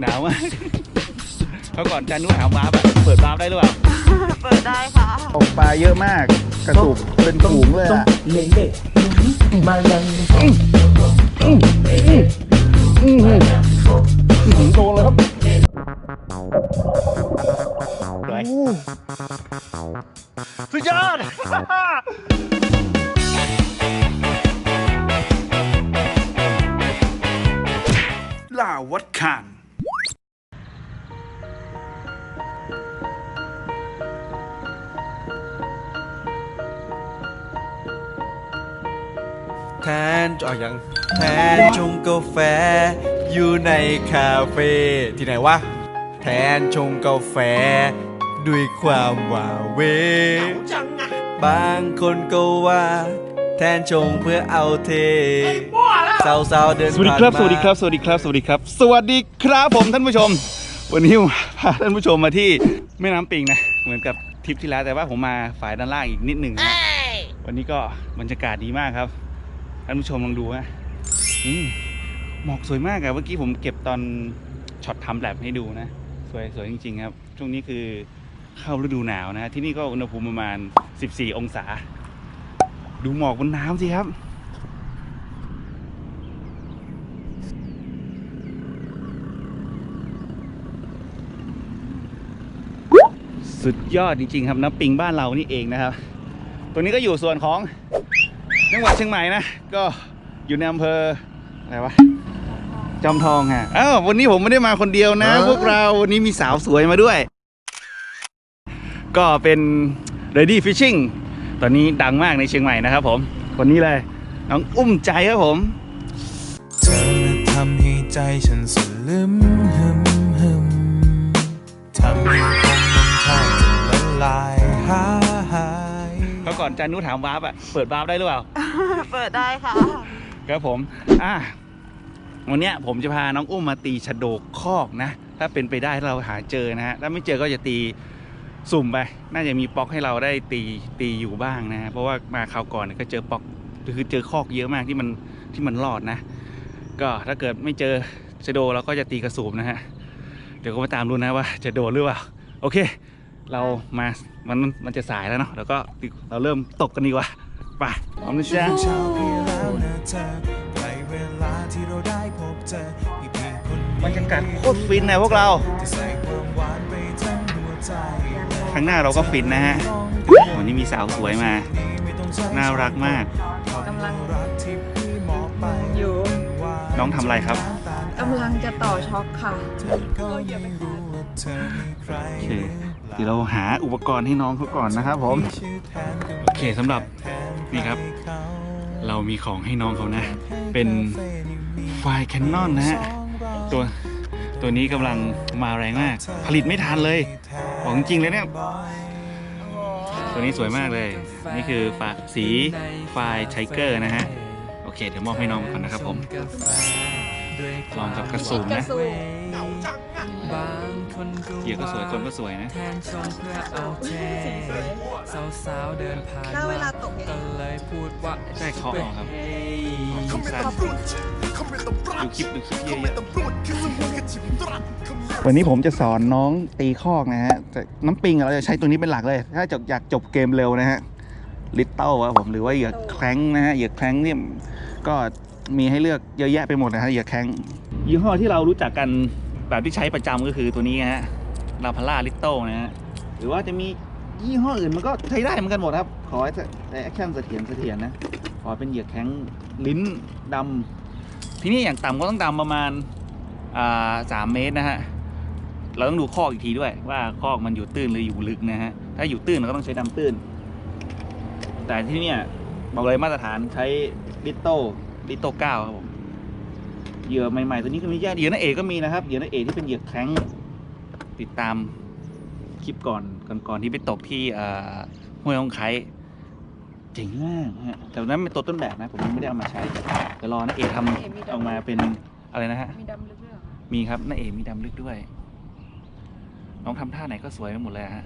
หนาวมากเขาก่อนจะนุ่หาววาร์ปอะเปิดวาร์ปได้หรือเปล่าเปิดได้ค่ะ ตกปลาเยอะมากกระสุบเป็นถุงเลยอะเล่นเด็กมายังโดนเลยครับสวยสุดยอดล่าวัดคาน แทนจอยังแทนชงกาแฟ อยู่ในคาเฟ่ที่ไหนวะ แทนชงกาแฟ ด้วยความว่าเวบางคนก็ว่า แทนชงเพื่อเอาเทสาวๆเดินสวัสดีผ่านครับมาสวัสดีครับ สวัสดีครับ สวัสดีครับ สวัสดีครับผมท่านผู้ชม วันนี้ผมพาท่านผู้ชมมาที่แม่น้ำปิงนะ เหมือนกับทริปที่แล้วแต่ว่าผมมาฝ่ายด้านล่างอีกนิดหนึ่งนะวันนี้ก็บรรยากาศดีมากครับ ท่านผู้ชมลองดูนะหมอกสวยมากอะเมื่อกี้ผมเก็บตอนช็อตทำแลบให้ดูนะ สวยสวยจริง ๆ ครับ ช่วงนี้คือเข้าฤดูหนาวนะ ที่นี่ก็อุณหภูมิประมาณ 14 องศา ดูหมอกบนน้ำสิครับสุดยอดจริงๆครับน้ำปิงบ้านเรานี่เองนะครับ ตัวนี้ก็อยู่ส่วนของ จังหวัดเชียงใหม่นะ ก็อยู่ในอำเภออะไรวะจอมทองฮะอ้าววันนี้ผมไม่ได้มาคนเดียวนะ พวกเราวันนี้มีสาวสวยมาด้วย ก็เป็น Ready Fishing ตอนนี้ดังมากในเชียงใหม่นะครับผมคนนี้เลยน้องอุ้มใจครับผมเธอน่ะทำให้ใจฉันสลึมหึมหึมทำให้ผมมันแทบจะละลายหาย เขาก่อนจันนุถามวาร์ปอะเปิดวาร์ปได้หรือเปล่า เปิดได้ค่ะ ครับผม อะวันเนี้ยผมจะพาน้องอุ้มมาตีชะโดกคอกนะ ถ้าเป็นไปได้ถ้าเราหาเจอนะฮะ ถ้าไม่เจอก็จะตีสุ่มไป น่าจะมีป๊อกให้เราได้ตีตีอยู่บ้างนะฮะเพราะว่ามาคราวก่อนเนี่ยก็เจอป๊อก คือเจอคอกเยอะมากที่มันที่มันรอดนะ ก็ถ้าเกิดไม่เจอชะโดเราก็จะตีกระสูบนะฮะ เดี๋ยวก็มาตามดูนะว่าจะโดนหรือเปล่า โอเค เรามามันมันจะสายแล้วเนาะแล้วก็เราเริ่มตกกันดีกว่าไปพร้อมนะจ๊ะเช้าเพียงแล้วนะเธอใกล้เวลาที่เราได้พบเจอพี่เพียงคนบรรยากาศโคตรฟินนะพวกเราจะใส่ความหวานไปทั้งหัวใจข้างหน้าเราก็ฟินนะฮะวันนี้มีสาวสวยมา น่ารักมากกำลังรักที่พี่มอบไปอยู่น้องทำอะไรครับกำลังจะต่อช็อคค่ะก็ไม่รู้ว่าเธอมีใครโอเค เดี๋ยวเราหาอุปกรณ์ให้น้องเขาก่อนนะครับผม โอเคสำหรับนี่ครับ เรามีของให้น้องเขานะ เป็นไฟแคนนอนนะฮะตัวตัวนี้กำลังมาแรงมาก ผลิตไม่ทันเลยของจริงเลยเนี่ยตัวนี้สวยมากเลย นี่คือฝาสีไฟไทเกอร์นะฮะ โอเค เดี๋ยวมอบให้น้องก่อนนะครับผม ลองกับกระสุนนะ เหยื่อก็สวยคนก็สวยนะแทนชมเพื่อเอาเทสาวๆเดินผ่านแล้วเวลาตกก็เลยพูดว่าใช่เคาะออกครับเฮ้ยสั้นดูคลิปดูคลิปเยอะๆวันนี้ผมจะสอนน้องตีคอกนะฮะแต่น้ำปิงอะเราจะใช้ตัวนี้เป็นหลักเลย ถ้าจะอยากจบเกมเร็วนะฮะลิตเติ้ลครับผมหรือว่าเหยื่อแคร้งนะฮะเหยื่อแคร้งเนี่ยก็มีให้เลือกเยอะแยะไปหมดนะฮะเหยื่อแคร้งยี่ห้อที่เรารู้จักกัน แบบที่ใช้ประจำก็คือตัวนี้ฮะลาพาร่าลิตเติ้ลนะฮะหรือว่าจะมียี่ห้ออื่นมันก็ใช้ได้เหมือนกันหมดครับ ขอให้แต่แอคชั่นเสถียรเสถียรนะ ขอเป็นเหยือกแข็งลิ้นดำที่นี่อย่างต่ำก็ต้องดำประมาณอ่าสามเมตรนะฮะ เราต้องดูคอกอีกทีด้วยว่าคอกมันอยู่ตื้นหรืออยู่ลึกนะฮะ ถ้าอยู่ตื้นเราก็ต้องใช้ดำตื้น แต่ที่เนี่ยบอกเลยมาตรฐานใช้ลิตโต้ลิตโต้เก้าครับผม เหยื่อใหม่ๆตัวนี้ก็มีแยกเหยื่อนาเอกก็มีนะครับเหยื่อนาเอกที่เป็นเหยื่อแข็งติดตามคลิปก่อนก่อนๆที่ไปตกที่อ่าห้วยองไคเจ๋งมากฮะแต่นั้นเป็นตัวต้นแบบนะผมยังไม่ได้เอามาใช้เดี๋ยวรอนะเอกทำออกมาเป็นอะไรนะฮะมีดำลึกด้วยเหรอมีครับน้าเอกมีดำลึกด้วย น้องทำท่าไหนก็สวยไปหมดเลยฮะ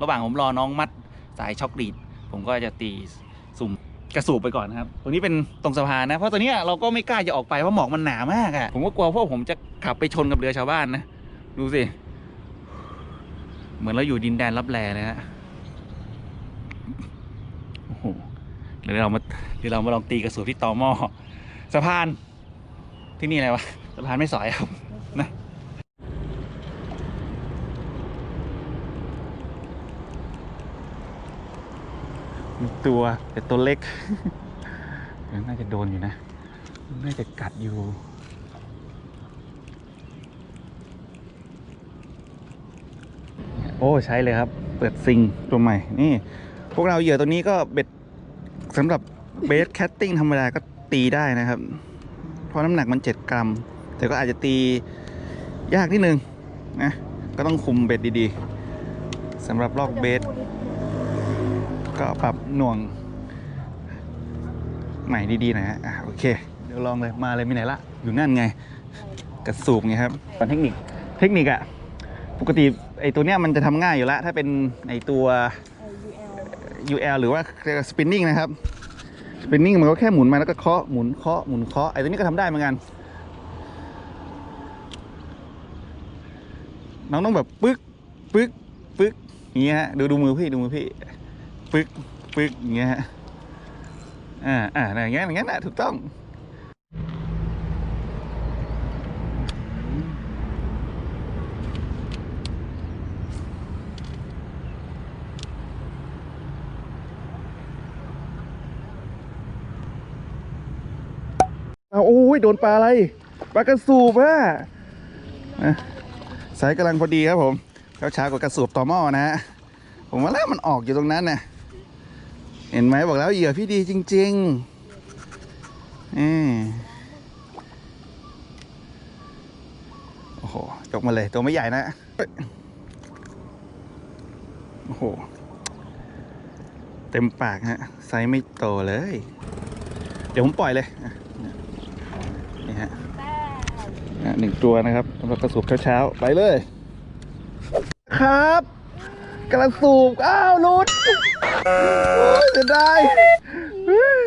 ระหว่างผมรอน้องมัดสายช็อกดีดผมก็จะตีสุ่ม กระสูบไปก่อนนะครับตรงนี้เป็นตรงสะพานนะเพราะตอนนี้เราก็ไม่กล้าจะออกไปเพราะหมอกมันหนามากอะ่ะผมก็กลัวพวกผมจะขับไปชนกับเรือชาวบ้านนะดูสิเหมือนเราอยู่ดินแดนรับแลนะฮะโอ้โหเดี๋ยวเรามาเดี๋ยวเรามาลองตีกระสูบที่ตอหม้อสะพานที่นี่อะไรวะสะพานไม่สอยครับนะ ตัวแต่ตัวเล็กน่าจะโดนอยู่นะ น่าจะกัดอยู่โอ้ใช้เลยครับ เปิดซิงตัวใหม่นี่ พวกเราเหยื่อตัวนี้ก็เบ็ดสำหรับเบสแคตติ้งธรรมดาก็ตีได้นะครับ เพราะน้ำหนักมัน 7 กรัม แต่ก็อาจจะตียากนิดนึงนะก็ต้องคุมเบ็ดดีๆสำหรับลอกเบส ก็ปรับหน่วง ใหม่ดีๆหนะฮะอะโอเค เดี๋ยวลองเลยมาเลยมีไหนละ อยู่นั่นไง กระสูบไงครับตอนเทคนิคเทคนิคอะปกติไอตัวเนี้ยมันจะทำง่ายอยู่แล้ว ถ้าเป็นไอตัว UL หรือว่า spinning นะครับ spinning มันก็แค่หมุนมาแล้วก็เคาะหมุนเคาะหมุนเคาะไอตัวนี้ก็ทำได้เหมือนกัน น้องต้องแบบปึ๊กปึ๊กปึ๊กอย่างเงี้ยฮะดูดูมือพี่ดูมือพี่ ปึ๊กปึ๊กอย่างเงี้ยฮะอ่าอ่าอย่างเงี้ยอย่างเงี้ยนะถูกต้องเอาโอ้ยโดนปลาอะไรปลากระสูบอะอะสายกำลังพอดีครับผมเช้าเช้าๆกับกระสูบต่อหม้อนะฮะผมว่าแล้วมันออกอยู่ตรงนั้นนะ เห็นไหมบอกแล้วเหยื่อพี่ดีจริงๆอืมโอ้โหจกมาเลยตัวไม่ใหญ่นะโอ้โห เต็มปากฮะไซส์ไม่โตเลย เดี๋ยวผมปล่อยเลยนี่ฮะหนึ่งตัวนะครับสำหรับกระสูบเช้าๆ ไปเลย ครับกระสูบอ้าวลุด จะได้เฮ้ย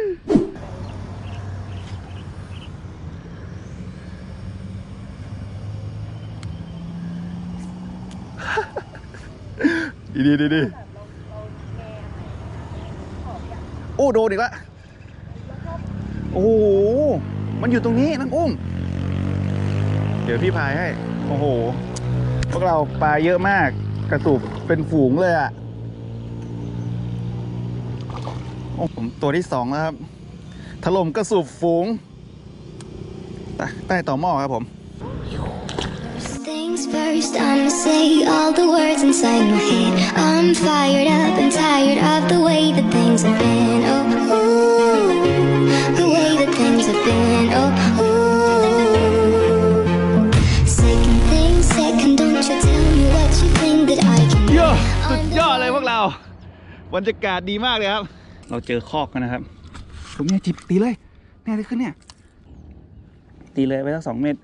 ดีดีดีดีโอ้โดนอีกละโอ้โห มันอยู่ตรงนี้นังอุ้ม เดี๋ยวพี่พายให้ โอ้โห พวกเราปลาเยอะมาก กระสูบเป็นฝูงเลยอะ่ะ โอ้ผมตัวที่สองแล้วครับ ถล่มกระสูบฝูงใต้ใต้ต่อหม้อครับผม First things first, I'ma say all the words inside my head. I'm fired up and tired of the way that things have been. Oh, ooh, the way that things have been. Oh, ooh. Second thing, second, don't you tell me what you think that I can โย่ do. สุด I'm ย the อดเลยพวกเรา บรรยากาศดีมากเลยครับ เราเจอคอกกันนะครับผมเนี่ยจิบตีเลยแน่เลยขึ้นเนี่ย ตีเลยไปสักสองเมตร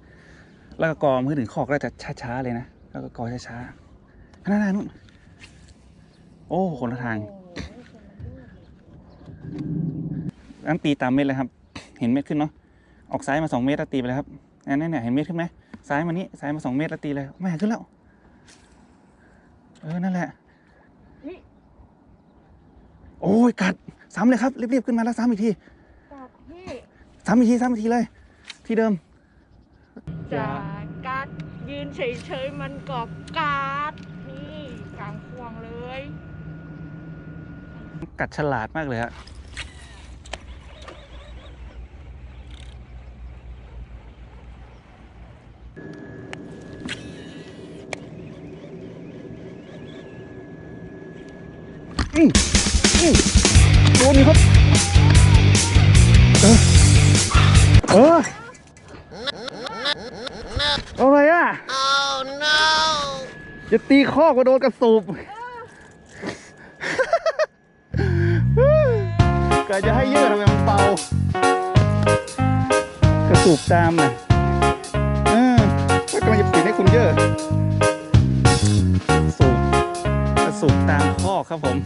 แล้วก็กอมือถึงคอกแล้วจะช้าๆเลยนะแล้วก็กอช้าๆนั่นๆนู่นโอ้คนละทางงั้นตีตามเม็ดเลยครับ เห็นเม็ดขึ้นเนาะออกซ้ายมาสองเมตรแล้วตีไปเลยครับนั่นเนี่ยเห็นเม็ดขึ้นไหมซ้ายมานี้ซ้ายมาสองเมตรแล้วตีเลยไม่ขึ้นแล้วเออนั่นแหละโอ้ยกัด ซ้ำเลยครับรีบๆขึ้นมาแล้วซ้ำอีกทีซ้ำอีกทีซ้ำอีกทีเลย ที่เดิม จากกัดยืนเฉยๆมันกอบกัดนี่กลางควงเลยกัดฉลาดมากเลยฮะอืมอืม โดนยี่ครับ เออเออเอาอะไรอะ oh no จะตีข้อก็โดนกระสูบก็จะให้เยอะทำไมมันเบากระสูบตามน่ะเออก็กำลังจะปิดให้คุณเยอะสูบกระสูบตามข้อครับผม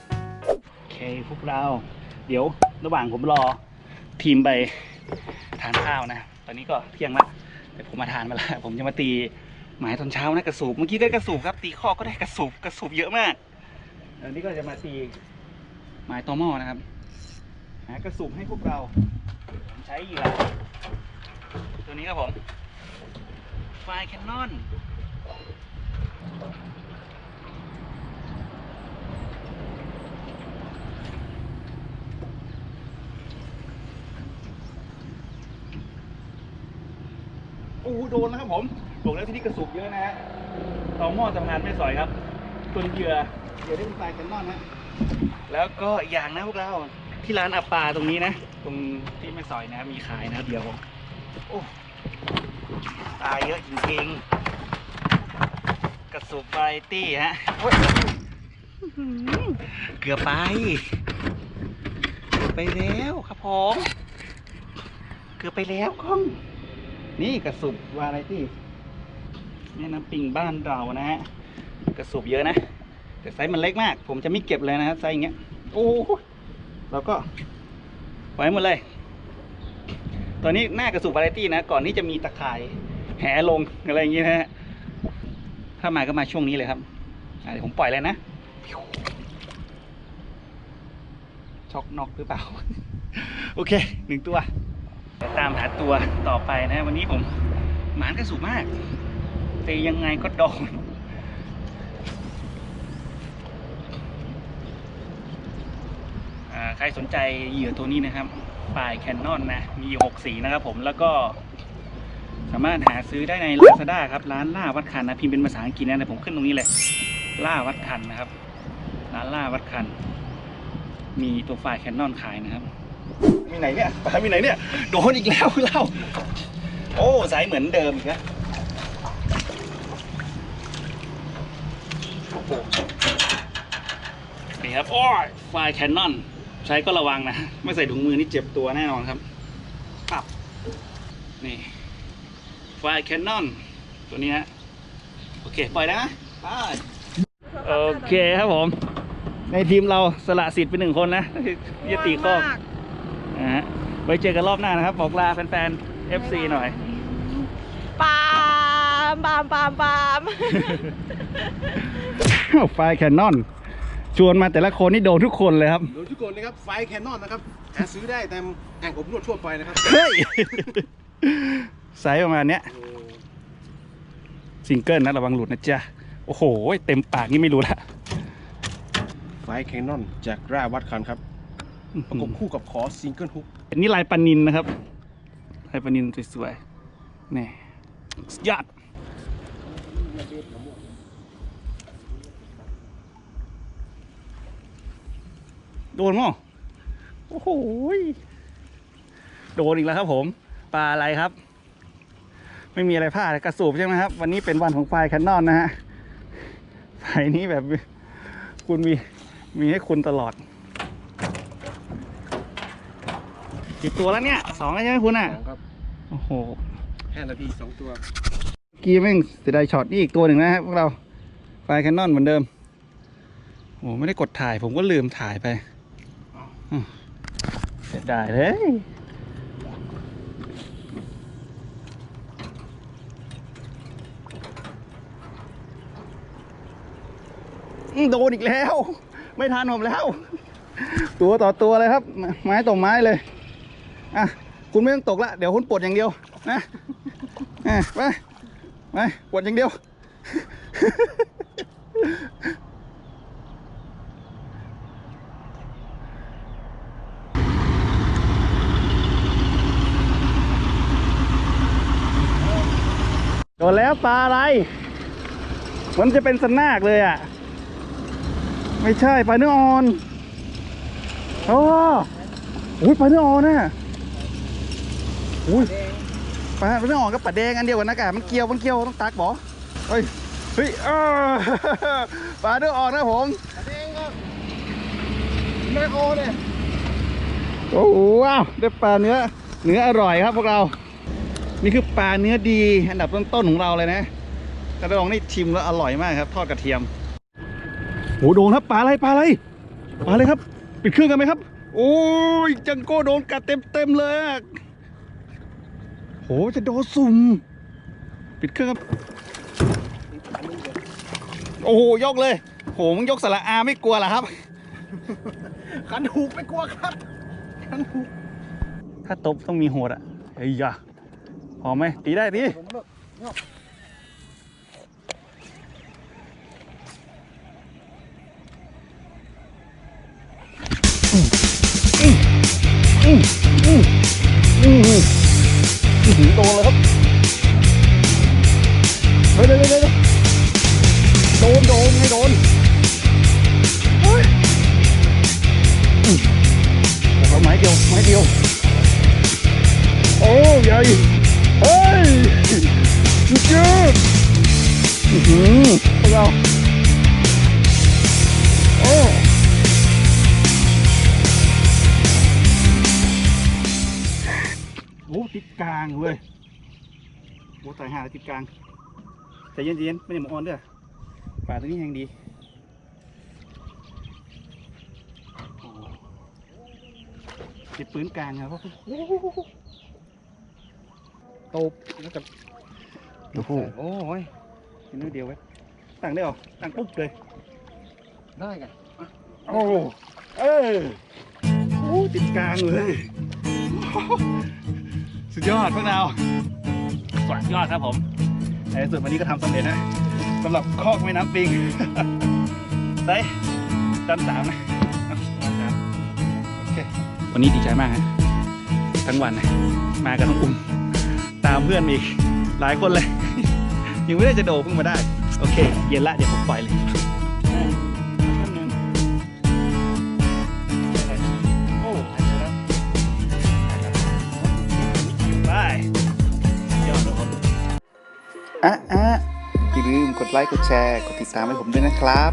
โอเคพวกเรา เดี๋ยวระหว่างผมรอทีมไปทานข้าวนะ ตอนนี้ก็เที่ยงละแต่ผมมาทานมาแล้วผมจะมาตีหมายตอนเช้านะกระสูบเมื่อกี้ได้กระสูบครับ ตีข้อก็ได้กระสูบกระสูบเยอะมากอันนี้ก็จะมาตีหมายตอหม้อนะครับหากระสูบให้พวกเราผมใช้เหยื่อตัวนี้ครับผมไฟแคนนอน โอ้โดนแล้วครับผมบอกแล้วที่นี่กระสุกเยอะนะฮะต่อหม้อสะพานไม่สอยครับตัวเหยื่อเหยื่อได้เป็นปลายแคนนอนนะแล้วก็อีกอย่างนะพวกเราที่ร้านอัปปาตรงนี้นะ ตรงที่ไม่สอยนะมีขายนะเดี๋ยวโอ้ตายเยอะจริงๆ กระสุกไรตี้ฮะเกือบไป เกือบไปแล้วครับผม เกือบไปแล้วก้อง นี่กระสุบวาไรตี้แม่น้ำปิงบ้านเรานะฮะกระสุบเยอะนะ แต่ไซส์มันเล็กมาก ผมจะไม่เก็บเลยนะไซส์อย่างเงี้ยโอ้เราก็ไว้หมดเลย ตอนนี้หน้ากระสุบวาไรตี้นะ ก่อนที่จะมีตะข่ายแหลงอะไรอย่างงี้นะฮะถ้ามาก็มาช่วงนี้เลยครับเดี๋ยวผมปล่อยเลยนะช็อกน็อกหรือเปล่า โอเคหนึ่งตัว จะตามหาตัวต่อไปนะวันนี้ผมหมานกระสุมากตียังไงก็โดนอ่าใครสนใจเหยื่อตัวนี้นะครับปลายแคนนอนนะ มีหกสีนะครับผมแล้วก็สามารถหาซื้อได้ใน Lazada ครับ ร้านล่าวัดคันนะ พิมพ์เป็นภาษาอังกฤษนะแต่ผมขึ้นตรงนี้เลยล่าวัดคันนะครับ ร้านล่าวัดคัน มีตัวไฟล์แคนนอนขายนะครับ มีไหนเนี่ยปลามีไหนเนี่ย โดนอีกแล้วเราโอ้สายเหมือนเดิมอีกแล้วโอ้โหนี่ครับ โอ้ยไฟแคนนอน ใช้ก็ระวังนะ ไม่ใส่ถุงมือนี่เจ็บตัวแน่นอนครับปับนี่ไฟแคนนอน ตัวนี้ฮะ โอเค ปล่อยนะไปโอเคครับผม ในทีมเราสละสิทธิ์ไปหนึ่งคนนะที่จะตีข้อมาก นะฮะไว้เจอกันรอบหน้านะครับ บอกลาแฟนๆ FC หน่อย ปามปามปามปามไฟแคนนอน ชวนมาแต่ละคนนี่โดนทุกคนเลยครับ โดยทุกคนนะครับ ไฟแคนนอนนะครับ หาซื้อได้ตามแอ่งอบนวดทั่วไปนะครับ เฮ้ยไซส์ประมาณเนี้ยซิงเกิลนะระวังหลุดนะจ๊ะ โอ้โห เต็มปากนี่ไม่รู้ละ ไฟแคนนอนจากราวัดคันครับ ประกบคู่กับขอซิงเกิลฮุกอันนี้ลายปานินนะครับ ลายปานินสวยๆนี่สุดยอดโดนมั้งโอ้โหยโดนอีกแล้วครับผมปลาอะไรครับ ไม่มีอะไรพลาดกระสูบใช่ไหมครับ วันนี้เป็นวันของไฟแคนนอนนะฮะไฟนี้แบบคุณมีมีให้คุณตลอด กี่ตัวแล้วเนี่ยสองแล้วใช่ไหมคุณอะครับโอ้โหห้านาทีสองตัวเมื่อกี้แม่งเสียดายช็อตนี่อีกตัวหนึ่งนะฮะพวกเราไฟแคนนอนเหมือนเดิมโอ้ไม่ได้กดถ่ายผมก็ลืมถ่ายไปอืมเสียดายเลยอืมโดนอีกแล้ว ไม่ทันผมแล้ว ตัวต่อตัวเลยครับ ไม้ต่อไม้เลย อะคุณไม่ต้องตกละเดี๋ยวคุณปลดอย่างเดียวนะอะไปไปปลดอย่างเดียว โดนแล้วปลาอะไร มันจะเป็นสนากเลยอะ ไม่ใช่ปลาเนื้ออ่อน โอ้อุ้ยปลาเนื้ออ่อนน่ะ อุ้ยปลาเนื้ออ่อนกับปลาแดงอันเดียวกันนะกะมันเกี่ยวมันเกี่ยวต้องตักบอเฮ้ยเฮ้ยเออปลาเนื้ออ่อนนะผมแม่โอเนี่ยโอ้โหว้าวได้ปลาเนื้อเนื้ออร่อยครับพวกเรานี่คือปลาเนื้อดีอันดับต้นๆของเราเลยนะกระดองนี่ชิมแล้วอร่อยมากครับ ทอดกระเทียมโหโดนครับปลาอะไรปลาอะไรปลาอะไรครับ ปิดเครื่องกันไหมครับ โอ้โอ้ยจังโก้โดนกัดเต็มเต็มๆเลยอะ โหจะโดนสุ่มปิดเครื่องครับโอ้โหยกเลย โหมึงยกสระอาไม่กลัวเหรอครับคันหูกไม่กลัวครับคันหูกถ้าตบต้องมีโหดอะเฮ้ยยะพอไหมตีได้ดิผมเลิกยอ กโดนเลยครับเฮ้ยเดี๋ยวเดี๋ยวโดนโดนไม่โดนเฮ้ยเอาไม้เดียวไม้เดียวโอ้ใหญ่เฮ้ยสุดยอดอือหือเรา โหติดกลางเว้ยโอ้ตายหาติดกลางแต่เย็นๆไม่ได้หมอออนเด้อป่าตัวนี้ยังดีโอ้ติดปืนกลางครับตบแล้วกับโอ้โหโอ้ยกินนิดเดียวไว้ยตั้งได้หรอตั้งปุ๊บเลย ได้ไงโอ้เออโอ้ติดกลางเลย สุดยอดพวกเราสุดยอดครับผมในที่สุดวันนี้ก็ทำสำเร็จนะสำหรับคอกแม่น้ำปิงได้ดันสามนะเอาดันสามโอเควันนี้ดีใจมากฮะทั้งวันนะมากันทั้งอุ่มตามเพื่อนอีกหลายคนเลย ยังไม่ได้จะโดดเพิ่งมาได้ โอเค เย็นละเดี๋ยวผมปล่อยเลย อะอะอย่าลืมกดไลค์กดแชร์ กดติดตามให้ผมด้วยนะครับ